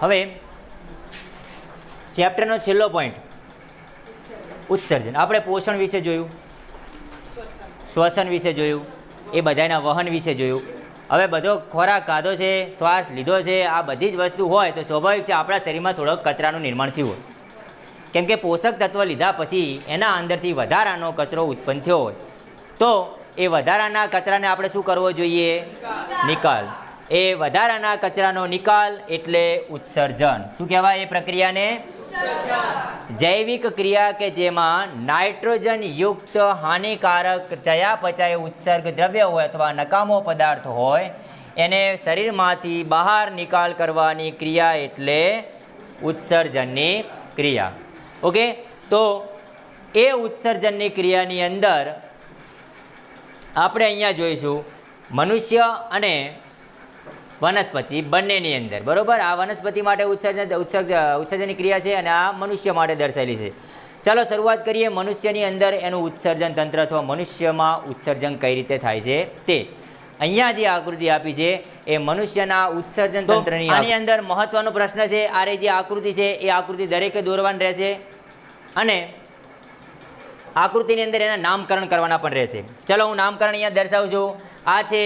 હવે ચેપ્ટરનો છેલ્લો પોઈન્ટ ઉત્સર્જન. આપણે પોષણ વિશે જોયું. શ્વસન વિશે જોયું. એ બધાના વહન વિશે જોયું. હવે બધો ખોરાક ખાધો છે, શ્વાસ લીધો છે, આ બધી જ વસ્તુ હોય તો સ્વાભાવિક છે આપણા શરીરમાં થોડોક કચરાનું નિર્માણ થયું હોય. કેમ કે પોષક તત્વ લીધા પછી એના અંદરથી વધારાનો કચરો ઉત્પન્ન થયો હોય. તો એ વધારાના કચરાને આપણે શું કરવો જોઈએ? નિકાલ. એ વધારાના કચરાનો નિકાલ એટલે ઉત્સર્જન. શું કહેવાય એ પ્રક્રિયાને? જૈવિક ક્રિયા કે જેમાં નાઇટ્રોજન યુક્ત હાનિકારક ચયાપચય ઉત્સર્ગ દ્રવ્ય હોય અથવા નકામો પદાર્થ હોય, એને શરીરમાંથી બહાર નિકાલ કરવાની ક્રિયા એટલે ઉત્સર્જનની ક્રિયા. ઓકે? તો એ ઉત્સર્જનની ક્રિયાની અંદર આપણે અહીંયા જોઈશું, મનુષ્ય અને વનસ્પતિ બંનેની અંદર. બરોબર? આ વનસ્પતિ માટે ઉત્સર્જન ઉત્સર્જ ઉત્સર્જનની ક્રિયા છે અને આ મનુષ્ય માટે દર્શાવેલી છે. ચાલો શરૂઆત કરીએ મનુષ્યની અંદર એનું ઉત્સર્જન તંત્ર. અથવા મનુષ્યમાં ઉત્સર્જન કઈ રીતે થાય છે? તે અહીંયા જે આકૃતિ આપી છે એ મનુષ્યના ઉત્સર્જન તંત્રની આની અંદર મહત્વનો પ્રશ્ન છે આ રીતે જે આકૃતિ છે એ આકૃતિ દરેકે દોરવાની રહેશે અને આકૃતિની અંદર એના નામકરણ કરવાના પણ રહેશે. ચલો હું નામકરણ અહીંયા દર્શાવું છું. આ છે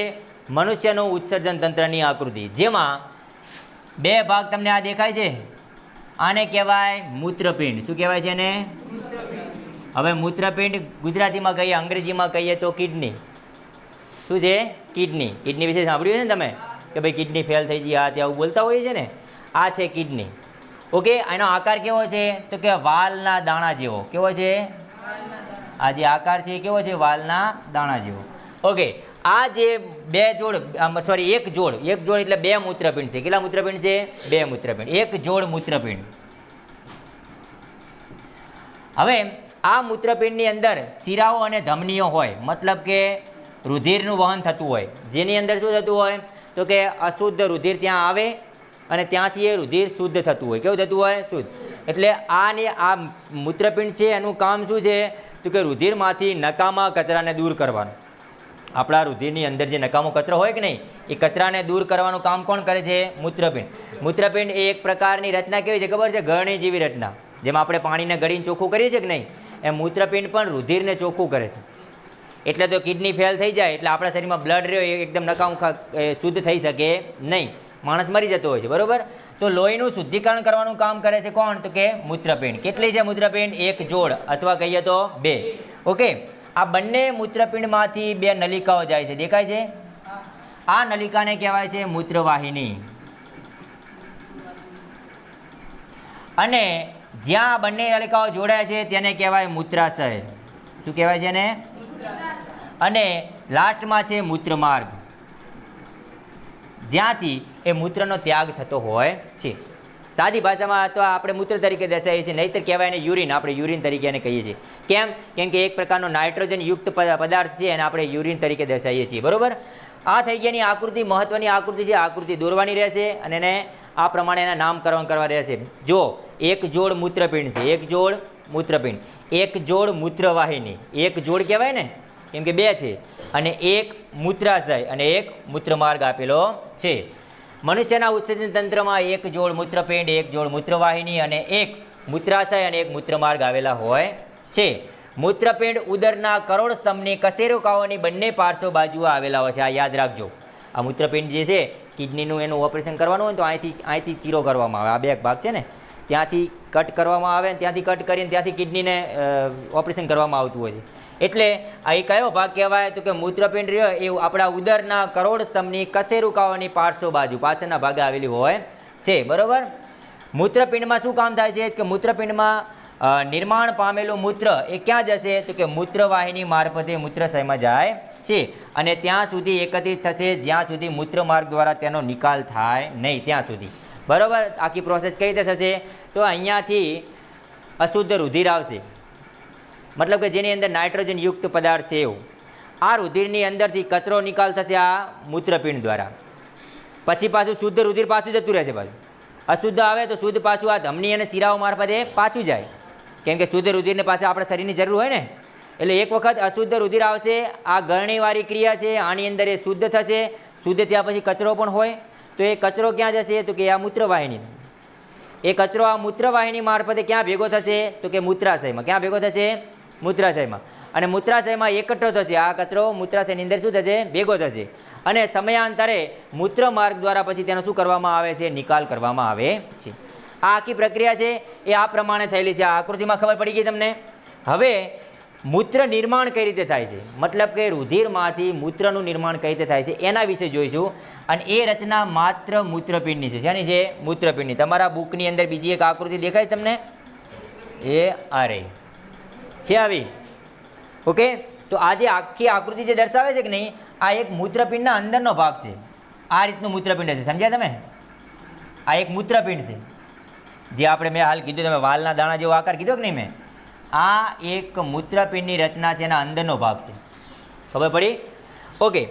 મનુષ્યનું ઉત્સર્જન તંત્રની આકૃતિ, જેમાં બે ભાગ તમને આ દેખાય છે. આને કહેવાય મૂત્રપિંડ. શું કહેવાય છે એને? હવે મૂત્રપિંડ ગુજરાતીમાં કહીએ, અંગ્રેજીમાં કહીએ તો કિડની. શું છે? કિડની. કિડની વિશે સાંભળ્યું છે ને તમે? કે ભાઈ કિડની ફેલ થઈ ગઈ, આ તે આવું બોલતા હોઈએ છે ને? આ છે કિડની. ઓકે એનો આકાર કેવો છે? તો કે વાલના દાણા જેવો. કેવો છે? આ જે આકાર છે કેવો છે? વાલના દાણા જેવો. ઓકે આ જે બે જોડ સોરી એક જોડ એક જોડ એટલે બે મૂત્રપિંડ છે. કેટલા મૂત્રપિંડ છે? બે મૂત્રપિંડ. એક જોડ મૂત્રપિંડ. હવે આ મૂત્રપિંડની અંદર શિરાઓ અને ધમનીઓ હોય, મતલબ કે રુધિરનું વહન થતું હોય. જેની અંદર શું થતું હોય? તો કે અશુદ્ધ રુધિર ત્યાં આવે અને ત્યાંથી એ રુધિર શુદ્ધ થતું હોય. કેવું થતું હોય? શુદ્ધ. એટલે આને આ મૂત્રપિંડ છે, એનું કામ શું છે? તો કે રુધિરમાંથી નકામા કચરાને દૂર કરવાનું. આપણા રુધિરની અંદર જે નકામો કચરો હોય કે નહીં, એ કચરાને દૂર કરવાનું કામ કોણ કરે છે? મૂત્રપિંડ. મૂત્રપિંડ એ એક પ્રકારની રચના કેવી છે? ખબર છે? ગળણી જેવી રચના. જેમાં આપણે પાણીને ગળીને ચોખ્ખું કરીએ છીએ કે નહીં? એમ મૂત્રપિંડ પણ રુધિરને ચોખ્ખું કરે છે. એટલે તો કિડની ફેલ થઈ જાય, એટલે આપણા શરીરમાં બ્લડ રહ્યો, એ એકદમ નકામ શુદ્ધ થઈ શકે નહીં. માણસ મરી જતો હોય છે, બરાબર? તો લોહીનું શુદ્ધિકરણ કરવાનું કામ કરે છે કોણ? તો કે મૂત્રપિંડ. કેટલી છે મૂત્રપિંડ? એક જોડ, અથવા કહીએ તો બે. ઓકે? આ બંને મૂત્રપિંડમાંથી બે નલિકાઓ જાય છે. દેખાય છે? આ નલિકાને કહેવાય છે મૂત્રવાહિની. અને જ્યાં બંને નલિકાઓ જોડાય છે, તેને કહેવાય મૂત્રાશય. શું કહેવાય છે એને? અને લાસ્ટમાં છે મૂત્રમાર્ગ. જ્યાંથી એ મૂત્રનો ત્યાગ થતો હોય છે. સાદી ભાષામાં તો આપણે મૂત્ર તરીકે દર્શાવીએ છીએ, નહીતર કહેવાય એને યુરિન. આપણે યુરિન તરીકે એને કહીએ છીએ. કેમ? કેમ કે એક પ્રકારનો નાઇટ્રોજન યુક્ત પદાર્થ છે એને આપણે યુરિન તરીકે દર્શાવીએ છીએ. બરોબર? આ થઈ ગયાની આકૃતિ, મહત્વની આકૃતિ છે. આકૃતિ દોરવાની રહેશે અને એને આ પ્રમાણે એના નામકરણ કરવા રહેશે. જો, એક જોડ મૂત્રપિંડ છે. એક જોડ મૂત્રપિંડ. એક જોડ મૂત્રવાહિની. એક જોડ કહેવાય ને? કેમ કે બે છે. અને એક મૂત્રાશય અને એક મૂત્રમાર્ગ આપેલો છે. મનુષ્યના ઉત્સર્જન તંત્રમાં એક જોડ મૂત્રપિંડ, એક જોડ મૂત્રવાહિની અને એક મૂત્રાશય અને એક મૂત્રમાર્ગ આવેલા હોય છે. મૂત્રપિંડ ઉદરના કરોડ સ્તંભની કશેરુકાઓની બંને પાર્શ્વ બાજુએ આવેલા હોય છે. આ યાદ રાખજો. આ મૂત્રપિંડ જે છે, કિડનીનું એનું ઓપરેશન કરવાનું હોય તો અહીંથી અહીંથી ચીરો કરવામાં આવે. આ બે ભાગ છે ને? ત્યાંથી કટ કરવામાં આવે ત્યાંથી કટ કરીને ત્યાંથી કિડનીને ઓપરેશન કરવામાં આવતું હોય છે. એટલે આ કયો ભાગ કહેવાય? તો કે મૂત્રપિંડ રહ્યો એ આપણા ઉદરના કરોડ સ્તંભની કશેરુકાઓની પાર્શ્વ બાજુ, પાછળના ભાગે આવેલી હોય. છે, બરાબર? મૂત્રપિંડમાં શું કામ થાય છે? કે મૂત્રપિંડમાં નિર્માણ પામેલું મૂત્ર એ ક્યાં જશે? તો કે મૂત્રવાહિની મારફતે મૂત્રશયમાં જાય છે. અને ત્યાં સુધી એકત્રિત થશે, જ્યાં સુધી મૂત્રમાર્ગ દ્વારા તેનો નિકાલ થાય નહીં, ત્યાં સુધી. બરાબર? આખી પ્રોસેસ કઈ રીતે થશે? તો અહીંયાથી અશુદ્ધ રુધિર આવશે. મતલબ કે જેની અંદર નાઇટ્રોજન યુક્ત પદાર્થ છે એવું. આ રુધિરની અંદરથી કચરો નિકાલ થશે આ મૂત્રપિંડ દ્વારા. પછી પાછું શુદ્ધ રુધિર પાછું જતું રહે છે પાછું અશુદ્ધ આવે તો શુદ્ધ પાછું આ ધમની અને શિરાઓ મારફતે પાછું જાય. કેમ કે શુદ્ધ રુધિરને પાછા આપણા શરીરની જરૂર હોય ને. એટલે એક વખત અશુદ્ધ રુધિર આવશે, આ ગરણીવાળી ક્રિયા છે, આની અંદર એ શુદ્ધ થશે, શુદ્ધ થયા પછી કચરો પણ હોય. તો એ કચરો ક્યાં જશે? તો કે આ મૂત્રવાહિની. એ કચરો આ મૂત્રવાહિની મારફતે ક્યાં ભેગો થશે? તો કે મૂત્રાશયમાં. ક્યાં ભેગો થશે? મૂત્રાશયમાં અને મૂત્રાશયમાં એકઠો થશે. આ કચરો મૂત્રાશયની અંદર શું થશે? ભેગો થશે. અને સમયાંતરે મૂત્ર માર્ગ દ્વારા પછી તેનો શું કરવામાં આવે છે? નિકાલ કરવામાં આવે છે. આ આખી પ્રક્રિયા છે એ આ પ્રમાણે થયેલી છે. આ આકૃતિમાં ખબર પડી ગઈ તમને? હવે મૂત્ર નિર્માણ કઈ રીતે થાય છે? મતલબ કે રુધિરમાંથી મૂત્રનું નિર્માણ કઈ રીતે થાય છે? એના વિશે જોઈશું. અને એ રચના માત્ર મૂત્રપિંડની છે. શેની છે? મૂત્રપિંડની. તમારા બુકની અંદર બીજી એક આકૃતિ દેખાય તમને? એ આ રહી છે આવી. ઓકે તો આ જે આખી આકૃતિ જે દર્શાવે છે કે નહીં, આ એક મૂત્રપિંડના અંદરનો ભાગ છે. આ રીતનું મૂત્રપિંડ છે સમજ્યા તમે? આ એક મૂત્રપિંડ છે. જે આપણે મેં હાલ કીધું, તમે વાલના દાણા જેવો આકાર કીધો કે નહીં મેં? આ એક મૂત્રપિંડની રચના છે એના અંદરનો ભાગ છે. ખબર પડી? ઓકે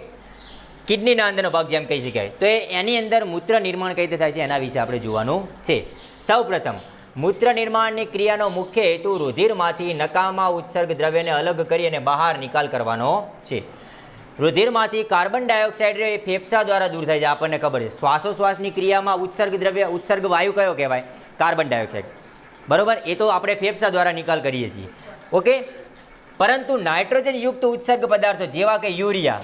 કિડનીના અંદરનો ભાગ જેમ કહી શકાય. તો એની અંદર મૂત્ર નિર્માણ કઈ રીતે થાય છે એના વિશે આપણે જોવાનું છે. સૌપ્રથમ મૂત્ર નિર્માણની ક્રિયાનો મુખ્ય હેતુ રુધિરમાંથી નકામા ઉત્સર્ગ દ્રવ્યને અલગ કરી અને બહાર નિકાલ કરવાનો છે. રુધિરમાંથી કાર્બન ડાયોક્સાઇડ એ ફેફસા દ્વારા દૂર થાય છે. આપણને ખબર છે. શ્વાસોશ્વાસની ક્રિયામાં ઉત્સર્ગ દ્રવ્ય, ઉત્સર્ગ વાયુ કયો કહેવાય? Carbon dioxide. બરોબર? એ તો આપણે ફેફસા દ્વારા નિકાલ કરીએ છીએ. ઓકે પરંતુ નાઇટ્રોજન યુક્ત ઉત્સર્ગ પદાર્થો જેવા કે યુરિયા,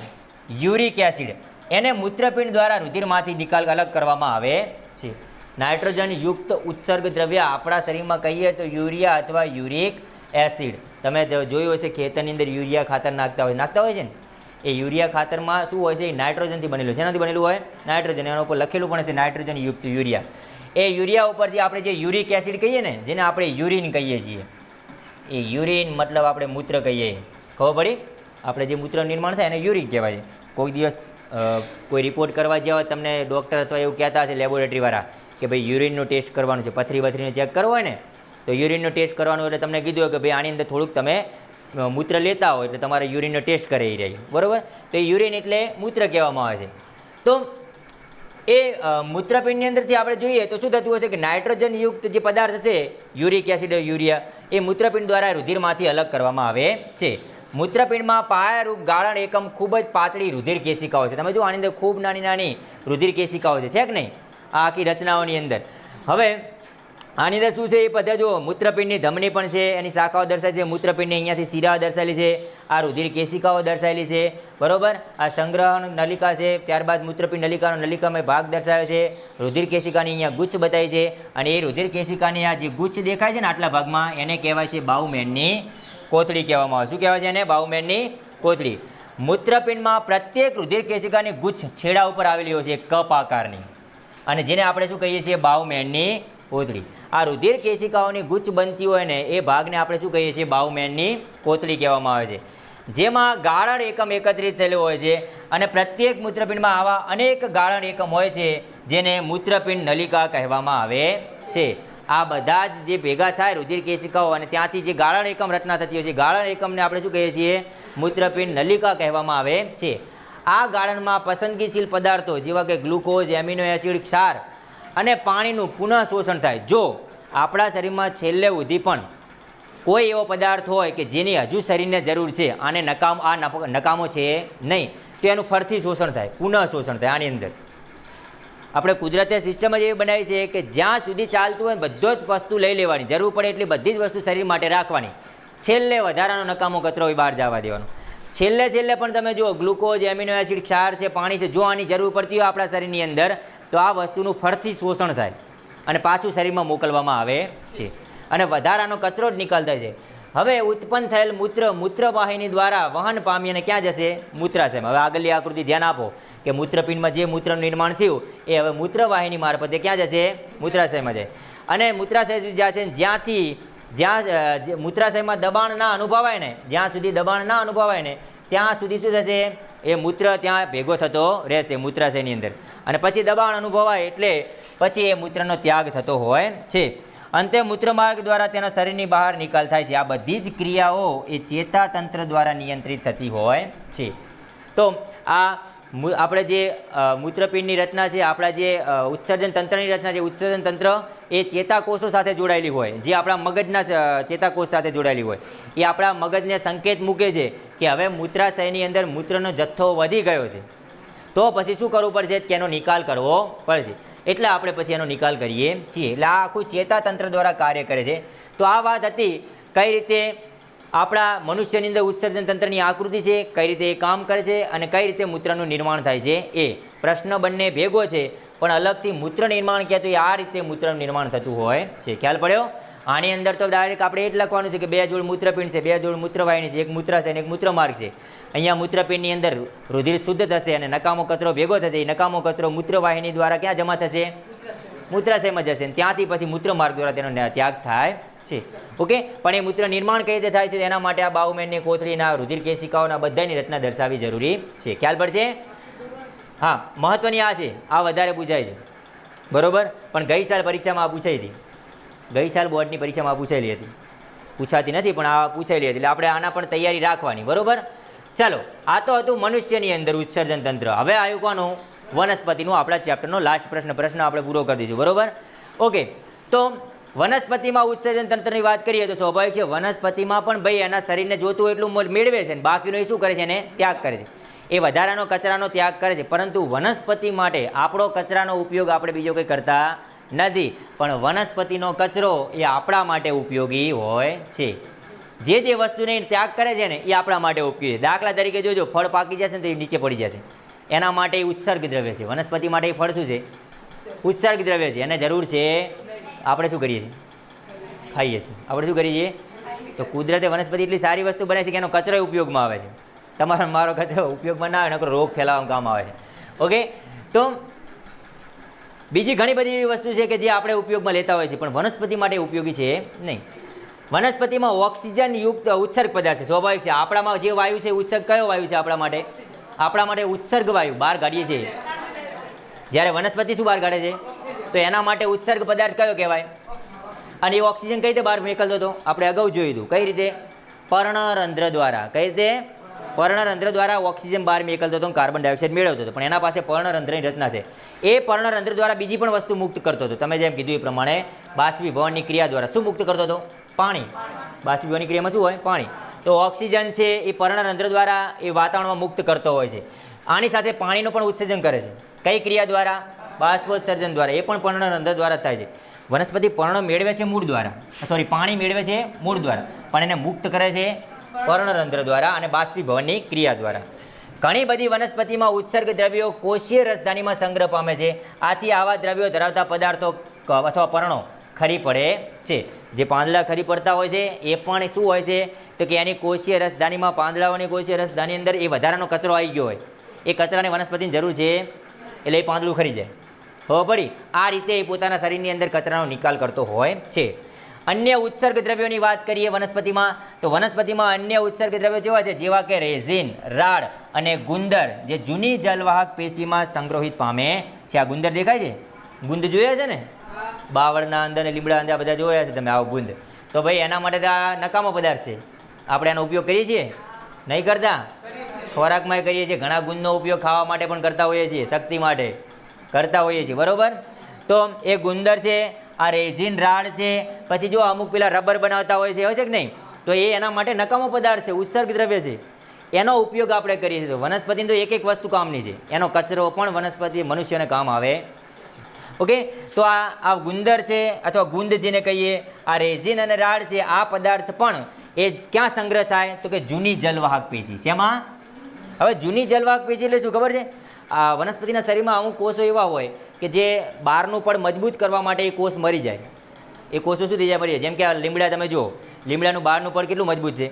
યુરિક એસિડ, એને મૂત્રપિંડ દ્વારા રુધિરમાંથી નિકાલ અલગ કરવામાં આવે છે. નાઇટ્રોજન યુક્ત ઉત્સર્ગ દ્રવ્ય આપણા શરીરમાં કહીએ તો યુરિયા અથવા યુરિક એસિડ. તમે જોયું હશે ખેતરની અંદર યુરિયા ખાતર નાખતા હોય નાખતા હોય છે ને? એ યુરિયા ખાતરમાં શું હોય છે? એ નાઇટ્રોજનથી બનેલું છે. એનાથી બનેલું હોય? નાઇટ્રોજન. એના ઉપર લખેલું પણ છે નાઇટ્રોજન યુક્ત યુરિયા. એ યુરિયા ઉપરથી આપણે જે યુરિક એસિડ કહીએ ને, જેને આપણે યુરિન કહીએ છીએ. એ યુરિન મતલબ આપણે મૂત્ર કહીએ. ખબર પડી? આપણે જે મૂત્ર નિર્માણ થાય એને યુરિન કહેવાય. છે કોઈ દિવસ કોઈ રિપોર્ટ કરવા જ્યાં તમને ડૉક્ટર અથવા એવું કહેતા હશે લેબોરેટરીવાળા કે ભાઈ યુરિનનો ટેસ્ટ કરવાનું છે, પથરી પથરીને ચેક કરવો હોય ને, તો યુરિનનો ટેસ્ટ કરવાનું એટલે તમને કીધું કે ભાઈ આની અંદર થોડુંક તમે મૂત્ર લેતા હોય એટલે તમારે યુરિનનો ટેસ્ટ કરી રહી બરાબર? તો એ યુરિન એટલે મૂત્ર કહેવામાં આવે છે. તો એ મૂત્રપિંડની અંદરથી આપણે જોઈએ તો શું થતું હશે કે નાઇટ્રોજન યુક્ત જે પદાર્થ છે, યુરિક એસિડ, યુરિયા, એ મૂત્રપિંડ દ્વારા રુધિરમાંથી અલગ કરવામાં આવે છે. મૂત્રપિંડમાં પાયારૂપ ગાળણ એકમ ખૂબ જ પાતળી રુધિર કેશિકાઓ છે. તમે જો આની અંદર ખૂબ નાની નાની રુધિર કેશિકાઓ છે છે કે નહીં? આ આખી રચનાઓની અંદર. હવે, આની અંદર શું છે એ બધા જો મૂત્રપિંડની ધમની પણ છે, એની શાખાઓ દર્શાવી છે, મૂત્રપિંડની અહીંયાથી શિરાઓ દર્શાવેલી છે, આ રુધિર કેશિકાઓ દર્શાવેલી છે, બરોબર? આ સંગ્રહણ નલિકા છે, ત્યારબાદ મૂત્રપિંડ નલિકાનો નલિકામાં ભાગ દર્શાવે છે, રુધિર કેશિકાની અહીંયા ગુચ્છ બતાવી છે, અને એ રુધિર કેશિકાની આ જે ગુચ્છ દેખાય છે ને આટલા ભાગમાં, એને કહેવાય છે બાઉમેનની કોથળી કહેવામાં આવે શું કહેવાય છે એને? બાઉમેનની કોથળી. મૂત્રપિંડમાં પ્રત્યેક રુધિર કેશિકાની ગુચ્છ છેડા ઉપર આવેલી હોય છે કપ આકારની. અને જેને આપણે શું કહીએ છીએ? બાઉમેનની કોથળી. આ રુધિર કેશિકાઓની ગુચ્છ બનતી હોય ને, એ ભાગને આપણે શું કહીએ છીએ? બાઉમેનની કોથળી કહેવામાં આવે છે. જેમાં ગાળણ એકમ એકત્રિત થયેલું હોય છે અને પ્રત્યેક મૂત્રપિંડમાં આવા અનેક ગાળણ એકમ હોય છે જેને મૂત્રપિંડ નલિકા કહેવામાં આવે છે. આ બધા જ જે ભેગા થાય રુધિર કેશિકાઓ અને ત્યાંથી જે ગાળણ એકમ રચના થતી હોય છે, ગાળણ એકમને આપણે શું કહીએ છીએ? મૂત્રપિંડ નલિકા કહેવામાં આવે છે. આ ગાળણમાં પસંદગીશીલ પદાર્થો જેવા કે ગ્લુકોઝ, એમિનો એસિડ, ક્ષાર અને પાણીનું પુનઃ શોષણ થાય. જો આપણા શરીરમાં છેલ્લે સુધી પણ કોઈ એવો પદાર્થ હોય કે જેની હજુ શરીરને જરૂર છે, આને નકામ, આ નકામો છે નહીં, તો એનું ફરથી શોષણ થાય પુનઃ શોષણ થાય આની અંદર. આપણે કુદરતે સિસ્ટમ જ એવી બનાવી છે કે જ્યાં સુધી ચાલતું હોય બધો જ વસ્તુ લઈ લેવાની. જરૂર પડે એટલી બધી જ વસ્તુ શરીર માટે રાખવાની. છેલ્લે વધારાનો નકામો કચરો બહાર જવા દેવાનો. છેલ્લે છેલ્લે પણ તમે જુઓ, ગ્લુકોઝ, એમિનો એસિડ, ક્ષાર છે, પાણી છે, જો આની જરૂર પડતી હોય આપણા શરીરની અંદર, તો આ વસ્તુનું ફરથી શોષણ થાય અને પાછું શરીરમાં મોકલવામાં આવે છે. અને વધારાનો કચરો જ નીકળતો છે. હવે ઉત્પન્ન થયેલ મૂત્ર, મૂત્રવાહિની દ્વારા વહન પામી અને ક્યાં જશે? મૂત્રાશયમાં હવે આગળની આકૃતિ ધ્યાન આપો કે મૂત્રપિંડમાં જે મૂત્રનું નિર્માણ થયું, એ હવે મૂત્રવાહિની મારફતે ક્યાં જશે? મૂત્રાશયમાં જાય અને મૂત્રાશય જ્યાં છે જ્યાંથી જ્યાં મૂત્રાશયમાં દબાણ ના અનુભવાય ને, જ્યાં સુધી દબાણ ના અનુભવાય ને, ત્યાં સુધી શું થશે? એ મૂત્ર ત્યાં ભેગો થતો રહેશે મૂત્રાશયની અંદર. અને પછી દબાણ અનુભવાય એટલે પછી એ મૂત્રનો ત્યાગ થતો હોય છે. અંતે મૂત્રમાર્ગ દ્વારા તેના શરીરની બહાર નિકાલ થાય છે. આ બધી જ ક્રિયાઓ એ ચેતાતંત્ર દ્વારા નિયંત્રિત થતી હોય છે. તો આ આપણે જે મૂત્રપિંડની રચના છે, આપણા જે ઉત્સર્જન તંત્રની રચના છે, ઉત્સર્જન તંત્ર એ ચેતાકોષો સાથે જોડાયેલી હોય. જે આપણા મગજના ચેતાકોષ સાથે જોડાયેલી હોય. એ આપણા મગજને સંકેત મૂકે છે કે હવે મૂત્રાશયની અંદર મૂત્રનો જથ્થો વધી ગયો છે. તો પછી શું કરવું પડશે? કે એનો નિકાલ કરવો પડશે. એટલે આપણે પછી એનો નિકાલ કરીએ છીએ. એટલે આ આખું ચેતાતંત્ર દ્વારા કાર્ય કરે છે. તો આ વાત હતી કઈ રીતે આપણા મનુષ્યની અંદર ઉત્સર્જન તંત્રની આકૃતિ છે કઈ રીતે એ કામ કરે છે અને કઈ રીતે મૂત્રનું નિર્માણ થાય છે એ પ્રશ્ન બંને ભેગો છે પણ અલગથી મૂત્ર નિર્માણ કહેતું એ આ રીતે મૂત્રનું નિર્માણ થતું હોય છે. ખ્યાલ પડ્યો? આની અંદર તો ડાયરેક્ટ આપણે એ જ લખવાનું છે કે બે જોડ મૂત્રપિંડ છે બે જોડ મૂત્રવાહિની છે એક મૂત્ર છે અને એક મૂત્રમાર્ગ છે. અહીંયા મૂત્રપિંડની અંદર રુધિર શુદ્ધ થશે અને નકામો કચરો ભેગો થશે. એ નકામો કચરો મૂત્રવાહિની દ્વારા ક્યાં જમા થશે? મૂત્રાશયમાં જશે ત્યાંથી પછી મૂત્રમાર્ગ દ્વારા તેનો ત્યાગ થાય છે. ઓકે? પણ એ મૂત્ર નિર્માણ કઈ રીતે થાય છે એના માટે આ બાઉમેનની કોથળીના રુધિર કેશિકાઓના બધાની રચના દર્શાવવી જરૂરી છે. ખ્યાલ પડશે? હા, મહત્વની આ છે. આ વધારે પૂછાય છે. બરોબર? પણ ગઈ સાલ પરીક્ષામાં આ પૂછાઈ હતી. ગઈ સાલ બોર્ડની પરીક્ષામાં પૂછાયેલી હતી. પૂછાતી નથી, પણ આ પૂછાયેલી હતી. એટલે આપણે આના પણ તૈયારી રાખવાની. બરોબર? ચાલો, આ તો હતું મનુષ્યની અંદર ઉત્સર્જન તંત્ર. હવે આવ્યું કોનું? વનસ્પતિનું. આપણા ચેપ્ટરનો લાસ્ટ પ્રશ્ન. પ્રશ્ન આપણે પૂરો કરી દઈશું. બરોબર? ઓકે. તો વનસ્પતિમાં ઉત્સર્જન તંત્રની વાત કરીએ તો સ્વાભાવિક છે, વનસ્પતિમાં પણ ભાઈ એના શરીરને જોતું એટલું મેળવે છે બાકીનો એ શું કરે છે, એને ત્યાગ કરે છે. એ વધારાનો કચરાનો ત્યાગ કરે છે, પરંતુ વનસ્પતિ માટે આપણો કચરાનો ઉપયોગ આપણે બીજો કંઈ કરતા નથી. પણ વનસ્પતિનો કચરો એ આપણા માટે ઉપયોગી હોય છે. જે જે વસ્તુને ત્યાગ કરે છે ને એ આપણા માટે ઉપયોગી છે. દાખલા તરીકે જોજો, ફળ પાકી જશે ને તો એ નીચે પડી જશે. એના માટે ઉત્સર્ગ દ્રવ્ય છે. વનસ્પતિ માટે એ ફળ શું છે? ઉત્સર્ગ દ્રવ્ય છે. એને જરૂર છે આપણે શું કરીએ છીએ? ખાઈએ છીએ. આપણે શું કરીએ છીએ? તો કુદરતે વનસ્પતિ એટલી સારી વસ્તુ બને છે કે એનો કચરો ઉપયોગમાં આવે છે. તમારો મારો કચરો ઉપયોગમાં ના આવે, નકરો રોગ ફેલાવવામાં કામ આવે છે. ઓકે? તો બીજી ઘણી બધી એવી વસ્તુ છે કે જે આપણે ઉપયોગમાં લેતા હોઈએ છીએ પણ વનસ્પતિ માટે ઉપયોગી છે નહીં. વનસ્પતિમાં ઓક્સિજન યુક્ત ઉત્સર્ગ પદાર્થ છે, સ્વાભાવિક છે. આપણામાં જે વાયુ છે ઉત્સર્ગ કયો વાયુ છે આપણા માટે? આપણા માટે ઉત્સર્ગ વાયુ, બહાર કાઢીએ છીએ. જ્યારે વનસ્પતિ શું બહાર કાઢે છે? તો એના માટે ઉત્સર્ગ પદાર્થ કયો કહેવાય? અને એ ઓક્સિજન કઈ રીતે બહાર નીકળતો હતો? આપણે અગાઉ જોયું હતું. કઈ રીતે? પર્ણરંધ્ર દ્વારા. કઈ રીતે? પર્ણરંધ્ર દ્વારા ઓક્સિજન બહાર નીકળતો હતો કાર્બન ડાયોક્સાઇડ મેળવતો હતો. પણ એના પાસે પર્ણરંધ્રની રચના છે. એ પર્ણરંધ્ર દ્વારા બીજી પણ વસ્તુ મુક્ત કરતો હતો. તમે જેમ કીધું એ પ્રમાણે બાષ્પીભવનની ક્રિયા દ્વારા શું મુક્ત કરતો હતો? પાણી. બાષ્પીભવનની ક્રિયામાં શું હોય? પાણી. તો ઓક્સિજન છે એ પર્ણરંધ્ર દ્વારા એ વાતાવરણમાં મુક્ત કરતો હોય છે. આની સાથે પાણીનું પણ ઉત્સર્જન કરે છે. કઈ ક્રિયા દ્વારા? બાષ્પોત્સર્જન દ્વારા, એ પણ પર્ણરંધ્ર દ્વારા થાય છે. વનસ્પતિ પર્ણ મેળવે છે મૂળ દ્વારા. સોરી પાણી મેળવે છે મૂળ દ્વારા. પણ એને મુક્ત કરે છે પર્ણરંધ્ર દ્વારા અને બાષ્પીભવનની ક્રિયા દ્વારા. ઘણી બધી વનસ્પતિમાં ઉત્સર્ગ દ્રવ્યો કોષીય રસધાનીમાં સંગ્રહ પામે છે. આથી આવા દ્રવ્યો ધરાવતા પદાર્થો અથવા પર્ણો ખરી પડે છે. જે પાંદડા ખરી પડતા હોય છે, એ પણ શું હોય છે? તો કે એની કોષીય રસધાનીમાં પાંદડાઓની કોષીય રસધાની અંદર એ વધારાનો કચરો આવી ગયો હોય. એ કચરાની વનસ્પતિની જરૂર છે, એટલે એ પાંદડું ખરી જાય. ખબર પડી આ રીતે એ પોતાના શરીરની અંદર કચરાનો નિકાલ કરતો હોય છે. અન્ય ઉત્સર્ગ દ્રવ્યોની વાત કરીએ વનસ્પતિમાં, તો વનસ્પતિમાં અન્ય ઉત્સર્ગ દ્રવ્યો જેવા છે? જેવા કે રેઝિન રાડ અને ગુંદર, જે જૂની જલવાહક પેશીમાં સંગ્રહિત પામે છે. આ ગુંદર દેખાય છે? ગુંદ જોયા છે ને? બાવળના અંદર ને લીમડા અંદર બધા જોયા છે તમે, આવો ગુંદ. તો ભાઈ, એના માટે તો આ નકામો પદાર્થ છે. આપણે એનો ઉપયોગ કરીએ છીએ? નહીં કરતા? ખોરાકમાં કરીએ છીએ. ઘણા ગુંદનો ઉપયોગ ખાવા માટે પણ કરતા હોઈએ છીએ, શક્તિ માટે. કરતા હોઈએ છીએ, બરોબર? તો એ ગુંદર છે, આ રેઝિન રાડ છે, પછી જો અમુક પેલા રબર બનાવતા હોય છે હોય છે કે નહીં? તો એ એના માટે નકામો પદાર્થ છે, ઉત્સર્ગ દ્રવ્ય છે. એનો ઉપયોગ આપણે કરીએ છીએ તો વનસ્પતિની તો એક એક વસ્તુ કામની છે. એનો કચરો પણ વનસ્પતિ, મનુષ્યને કામ આવે. ઓકે? તો આ આ ગુંદર છે, અથવા ગુંદ જેને કહીએ, આ રેઝિન અને રાડ છે, આ પદાર્થ પણ એ ક્યાં સંગ્રહ થાય? તો કે જૂની જલવાહક પેશી. શેમાં? હવે જૂની જલવાહક પેશી એટલે શું ખબર છે? આ વનસ્પતિના શરીરમાં અમુક કોષો એવા હોય કે જે બહારનું પણ મજબૂત કરવા માટે એ કોષ મરી જાય. એ કોષો શું થઈ જાય? મરી જાય. જેમ કે લીમડા, તમે જુઓ. લીમડાનું બહારનું પડ કેટલું મજબૂત છે?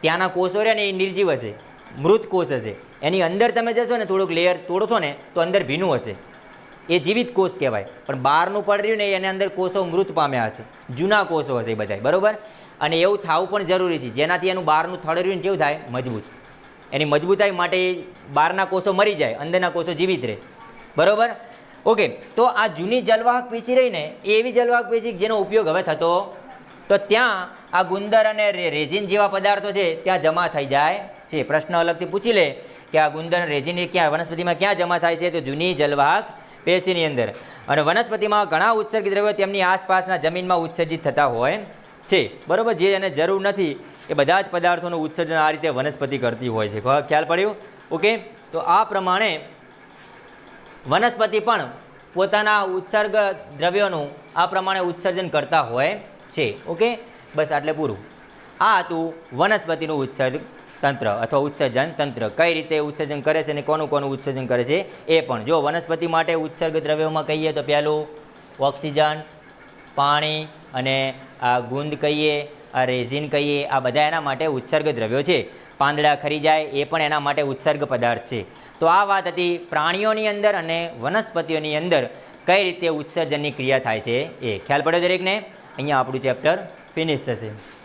ત્યાંના કોષો રહે ને એ નિર્જીવ હશે. મૃત કોષ હશે. એની અંદર તમે જશો ને, થોડુંક લેયર તોડશો ને, તો અંદર ભીનું હશે. એ જીવિત કોષ કહેવાય. પણ બહારનું પડ રહ્યું ને, એની અંદર કોષો મૃત પામ્યા હશે. જૂના કોષો હશે બધા બરાબર? અને એવું થવું પણ જરૂરી છે. જેનાથી એનું બહારનું થડ રહ્યું ને કેવું થાય, મજબૂત. એની મજબૂતાઈ માટે બહારના કોષો મરી જાય, અંદરના કોષો જીવિત રહે. બરાબર? ઓકે, તો આ જૂની જલવાહક પેશી રહીને એવી જલવાહક પેશી જેનો ઉપયોગ હવે થતો, તો ત્યાં આ ગુંદર અને રે- રેઝિન જેવા પદાર્થો છે, ત્યાં જમા થઈ જાય છે. પ્રશ્ન અલગથી પૂછી લે કે આ ગુંદર રેજિન એ ક્યાં, વનસ્પતિમાં ક્યાં જમા થાય છે? તો જૂની જલવાહક પેશીની અંદર. અને વનસ્પતિમાં ઘણા ઉત્સર્ગી દ્રવ્યો તેમની આસપાસના જમીનમાં ઉત્સર્જિત થતા હોય. છે. બરાબર, જે એને જરૂર નથી, એ બધા જ પદાર્થોનું ઉત્સર્જન આ રીતે વનસ્પતિ કરતી હોય છે. ખ્યાલ પડ્યું? ઓકે, તો આ પ્રમાણે વનસ્પતિ પણ પોતાના ઉત્સર્ગ દ્રવ્યોનું આ પ્રમાણે ઉત્સર્જન કરતા હોય છે. ઓકે, બસ આટલે પૂરું. આ હતું વનસ્પતિનું ઉત્સર્ગ તંત્ર અથવા ઉત્સર્જન તંત્ર. કઈ રીતે ઉત્સર્જન કરે છે અને કોનું કોનું ઉત્સર્જન કરે છે? એ પણ. જો વનસ્પતિ માટે ઉત્સર્ગ દ્રવ્યોમાં કહીએ તો પહેલું ઓક્સિજન, પાણી અને આ ગુંદ કહીએ, આ રેઝિન કહીએ, આ બધા એના માટે ઉત્સર્ગ દ્રવ્યો છે. પાંદડા ખરી જાય એ પણ એના માટે ઉત્સર્ગ પદાર્થ છે. તો આ વાત હતી પ્રાણીઓની અંદર અને વનસ્પતિઓની અંદર કઈ રીતે ઉત્સર્જનની ક્રિયા થાય છે એ. ખ્યાલ પડ્યો દરેકને? અહીંયા આપણું ચેપ્ટર ફિનિશ થશે.